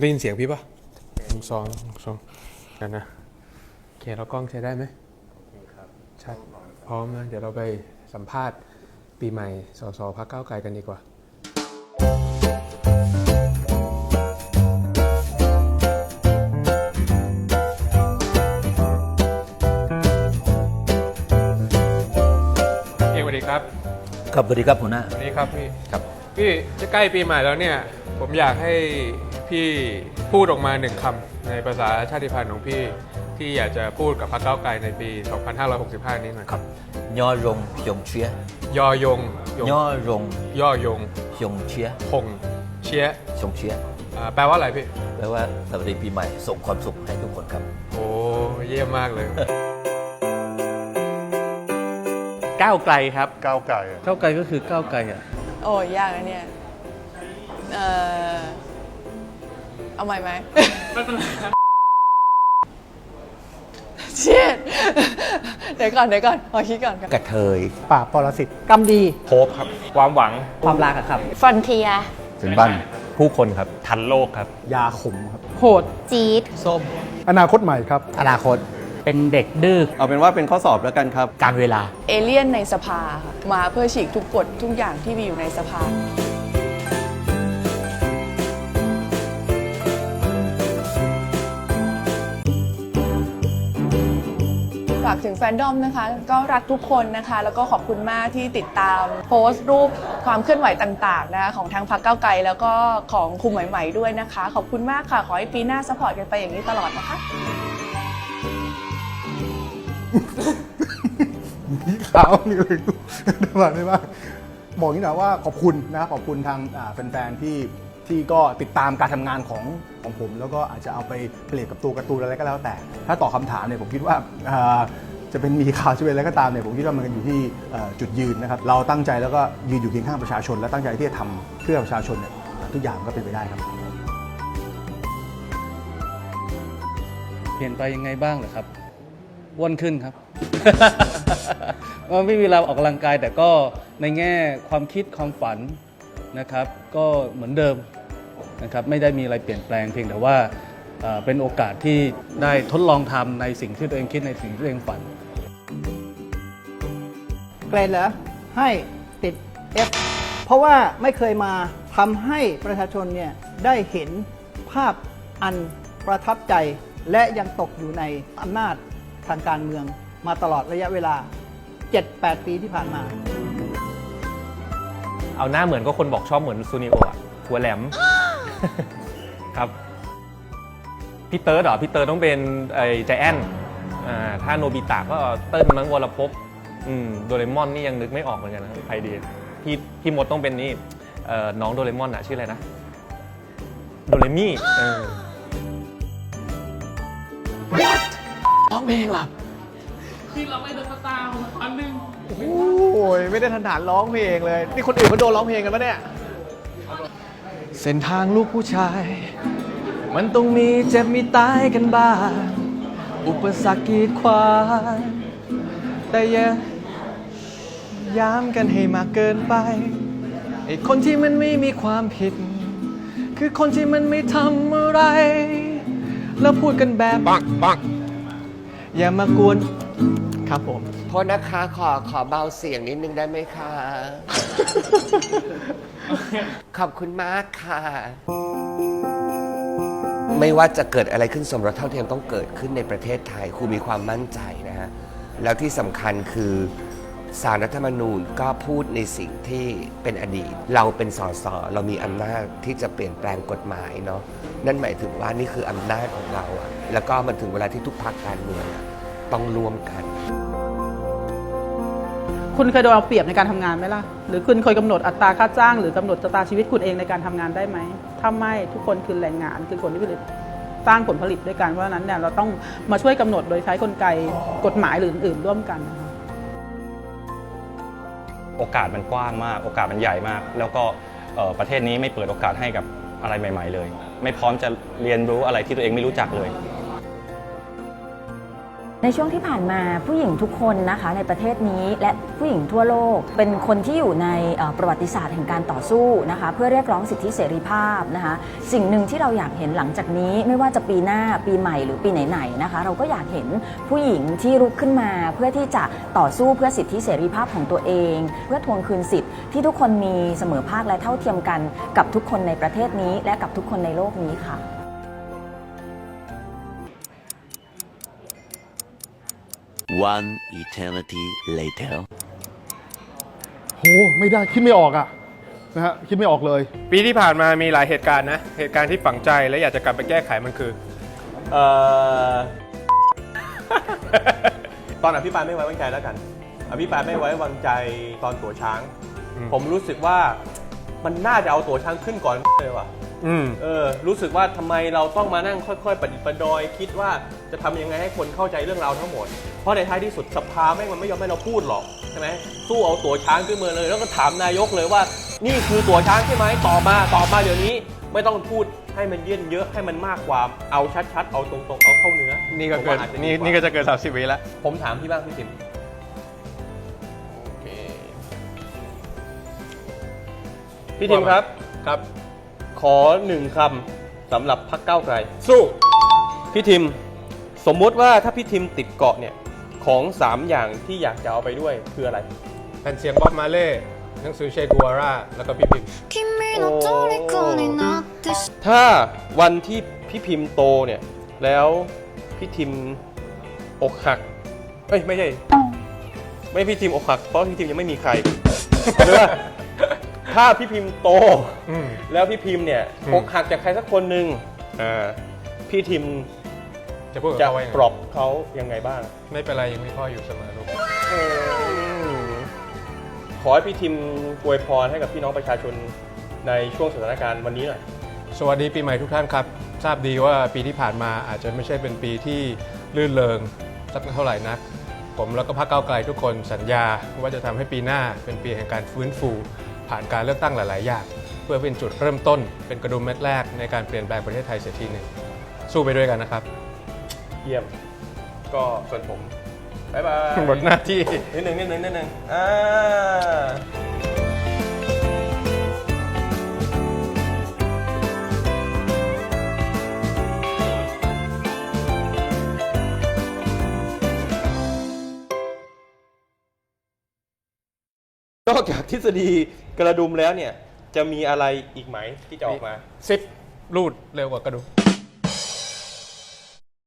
ได้ยินเสียงพี่ปะหนึ่งสองหนึ่งสองกันนะโอเคเรากล้องใช้ได้ไหมชัดพร้อมนะ เดี๋ยวเราไปสัมภาษณ์ปีใหม่สสพักเก้าวไกลกันดีกว่า พี่สวัสดีครับ ครับสวัสดีครับหัวหน้าสวัสดีครับพี่ ครับ พี่จะใกล้ปีใหม่แล้วเนี่ย ผมอยากให้พี่พูดออกมาหนึ่งคำในภาษาชาติพันธุ์ของพี่ที่อยากจะพูดกับพรรคก้าวไกลในปี 2565 นี้หน่อยครับย่อรงยงเชียยอยงยงย่อรงย่อยงยงเชียคงเชียชงเชียอ่าแปลว่าอะไรพี่แปลว่าสวัสดีปีใหม่ส่งความสุขให้ทุกคนครับ โอ้เยี่ยมมากเลย ก้าวไกลครับก้าวไก่ ก้าวไกลก็คือก้าวไกลอะ โอ้ยยากนะเนี่ย เออเอาใหม่ไหมเชียดเดี๋ยวก่อนเดี๋ยวก่อนขอคิดก่อนครับกระเทยป่าบปรสิตกำดีโฮปครับ ความหวังความรักอะครับ ฟรอนเทียถึงบ้านผู้คนครับ ทันโลกครับ ยาขมครับ โหด จี๊ดส้มอนาคตใหม่ครับ อนาคต เป็นเด็กดื้อเอาเป็นว่าเป็นข้อสอบแล้วกันครับ การเวลา เอเลี่ยนในสภาค่ะมาเพื่อฉีกทุกกฎทุกอย่างที่มีอยู่ในสภา ฝากถึงแฟนดอมนะคะ ก็รักทุกคนนะคะ แล้วก็ขอบคุณมากที่ติดตามโพสต์รูปความเคลื่อนไหวต่างๆนะคะของทางพรรคก้าวไกล แล้วก็ของคุมใหม่ๆด้วยนะคะ ขอบคุณมากค่ะ ขอให้ปีหน้าสปอร์ตกันไปอย่างนี้ตลอดนะคะขาวนี่เลยได้มาได้บ้างบอกนี้นะว่าขอบคุณนะขอบคุณทางแฟนๆที่ ที่ก็ติดตามการทำงานของของผม แล้วก็อาจจะเอาไปเปรียบกับตัวการ์ตูนอะไรก็แล้วแต่ ถ้าตอบคำถามเนี่ยผมคิดว่าอ่าจะเป็นมีข่าวจะเป็นอะไรก็ตามเนี่ยผมคิดว่ามันอยู่ที่เอ่อจุดยืนนะครับเราตั้งใจแล้วก็ยืนอยู่เคียงข้างประชาชน และตั้งใจที่จะทำเพื่อประชาชนเนี่ยทุกอย่างก็เป็นไปได้ครับ เปลี่ยนไปยังไงบ้างเหรอครับอ้วนขึ้นครับ มันไม่มีเวลาออกกำลังกายแต่ก็ในแง่ความคิดความฝัน นะครับก็เหมือนเดิมนะครับไม่ได้มีอะไรเปลี่ยนแปลงเพียงแต่ว่าเป็นโอกาสที่ได้ทดลองทำในสิ่งที่ตัวเองคิดในสิ่งที่ตัวเองฝัน เกรดเหรอให้ติด F เพราะว่าไม่เคยมาทำให้ประชาชนเนี่ยได้เห็นภาพอันประทับใจ และยังตกอยู่ในอำนาจทางการเมืองมาตลอดระยะเวลา 7-8 ปีที่ผ่านมา เอาหน้าเหมือนก็คนบอกชอบเหมือนซูนิโออะหัวแหลม ครับ พี่เติร์ดเหรอ พี่เติร์ดต้องเป็นไอ้ใจแอนอ่าถ้าโนบิตะก็เติ้ลมั้งวรภพอืมโดเรมอนนี่ยังนึกไม่ออกเหมือนกันนะใครดีพี่พี่มดต้องเป็นนี่เอ่อน้องโดเรมอนอะชื่ออะไรนะ โดเรมี่เออ โอ้ยไม่ได้ถนัดร้องเพลงเลย นี่คนอื่นเขาโดนร้องเพลงกันปะเนี่ย เส้นทางลูกผู้ชาย มันต้องมีเจ็บมีตายกันบ้าง อุปสรรคกีดขวางแต่อย่าย้ำกันให้มากเกินไป ไอ้คนที่มันไม่มีความผิด คือคนที่มันไม่ทำอะไร แล้วพูดกันแบบ ปังปังอย่ามากวน ครับผมโทษนะคะขอขอเบาเสียงนิดนึงได้ไหมคะ ขอบคุณมากค่ะ ไม่ว่าจะเกิดอะไรขึ้นสมรสเท่าเทียมต้องเกิดขึ้นในประเทศไทยครูมีความมั่นใจนะฮะ แล้วที่สำคัญคือสารรัฐธรรมนูญก็พูดในสิ่งที่เป็นอดีต เราเป็นสสเรามีอำนาจที่จะเปลี่ยนแปลงกฎหมายเนาะนั่นหมายถึงว่านี่คืออำนาจของเราอะแล้วก็มันถึงเวลาที่ทุกพรรคการเมืองอะต้องร่วมกัน คุณเคยโดนเอาเปรียบในการทำงานไหมล่ะ หรือคุณเคยกำหนดอัตราค่าจ้าง หรือกำหนดอัตาชีวิตคุณเองในการทำงานได้ไหมถ้าไม่ทุกคนคือแรงงานคือคนที่ผลิตสร้างผลผลิตด้วยกันเพราะฉะนั้นเนี่ยเราต้องมาช่วยกำหนดโดยใช้กลไกกฎหมายหรืออื่นๆร่วมกัน โอกาสมันกว้างมาก โอกาสมันใหญ่มาก แล้วก็ประเทศนี้ไม่เปิดโอกาสให้กับอะไรใหม่ ๆ เลย ไม่พร้อมจะเรียนรู้อะไรที่ตัวเองไม่รู้จักเลย ในช่วงที่ผ่านมาผู้หญิงทุกคนนะคะในประเทศนี้และผู้หญิงทั่วโลก เป็นคนที่อยู่ในประวัติศาสตร์แห่งการต่อสู้นะคะเพื่อเรียกร้องสิทธิเสรีภาพนะคะสิ่งหนึ่งที่เราอยากเห็นหลังจากนี้ ไม่ว่าจะปีหน้าปีใหม่หรือปีไหนๆนะคะเราก็อยากเห็นผู้หญิงที่ลุกขึ้นมา เพื่อที่จะต่อสู้เพื่อสิทธิเสรีภาพของตัวเอง เพื่อทวงคืนสิทธิ์ที่ทุกคนมีเสมอภาคและเท่าเทียมกันกับทุกคนในประเทศนี้ และกับทุกคนในโลกนี้ค่ะ One eternity later. โห ไม่ได้คิดไม่ออกอะนะฮะคิดไม่ออกเลย ปีที่ผ่านมามีหลายเหตุการณ์นะ เหตุการณ์ที่ฝังใจและอยากจะกลับไปแก้ไขมันคือ เอ่อ ตอนอภิปรายไม่ไว้วางใจแล้วกัน อภิปรายไม่ไว้วางใจตอนตัวช้าง อืม ผมรู้สึกว่ามันน่าจะเอาตัวช้างขึ้นก่อน เลยว่ะ อืม เออ รู้สึกว่าทำไมเราต้องมานั่งค่อย ๆประดิษฐ์ประดอย คิดว่าจะทำยังไงให้คนเข้าใจเรื่องราวทั้งหมด เพราะในท้ายที่สุดสภาแม่งมันไม่ยอมให้เราพูดหรอกใช่ไหมสู้เอาตัวช้างขึ้นมาเลย แล้วก็ถามนายกเลยว่า นี่คือตัวช้างใช่ไหมตอบมาตอบมาเดี๋ยวนี้ไม่ต้องพูดให้มันเย็นเยอะให้มันมากกว่าเอาชัดๆ เอาตรงๆ เอาเข้าเนื้อนี่ก็เกินผมว่าอาจจะดีนี่ว่านี่ก็จะเกิน30วิแล้ว ผมถามพี่บ้างพี่ติมโอเคพี่ติมครับครับ ขอหนึ่งคำสำหรับพักเก้าวไกลสู้พี่ทิม สมมุติว่าถ้าพี่ทิมติดเกาะเนี่ย ของ 3 อย่างที่อยากจะเอาไปด้วยคืออะไร แผ่นเสียงบ๊อบมาเล่หนังสือเชกัวราแล้วก็พี่พิมพ์ถ้าวันที่พี่พิมพ์โตเนี่ย แล้วพี่ทิมอกหัก เอ้ยไม่ใช่ ไม่พี่ทิมอกหัก เพราะพี่ทิมยังไม่มีใครหรือว่าถ้าพี่พิมพ์โต อืม แล้วพี่พิมพ์เนี่ยอืม อกหักจากใครสักคนหนึ่งอ่าพี่ทิม จะพูดกับจะเขาว่ายังปไงลอบเขายังไงบ้าง ไม่เป็นไรยังมีพ่ออยู่เสมอลูก ขอให้พี่ทิมอวยพรให้กับพี่น้องประชาชนในช่วงสถานการณ์วันนี้หน่อย สวัสดีปีใหม่ทุกท่านครับ ทราบดีว่าปีที่ผ่านมาอาจจะไม่ใช่เป็นปีที่ลื่นเลงสักเท่าไหร่นัก ผมแล้วก็พรรคก้าวไกลทุกคนสัญญาว่าจะทำให้ปีหน้าเป็นปีแห่งการฟื้นฟู ผ่านการเลือกตั้งหลาย ๆ อย่าง เพื่อเป็นจุดเริ่มต้นเป็นกระดุมเม็ดแรกในการเปลี่ยนแปลงประเทศไทยเสียทีหนึ่งสู้ไปด้วยกันนะครับ เยี่ยม ก็ส่วนผมบ๊ายบายหมดหน้าที่ นิดหนึ่งนิดหนึ่งนิดหนึ่งอ่านอกจากทฤษฎีกระดุมแล้วเนี่ย จะมีอะไรอีกไหมที่จะออกมาซิปรูดเร็วกว่ากระดุม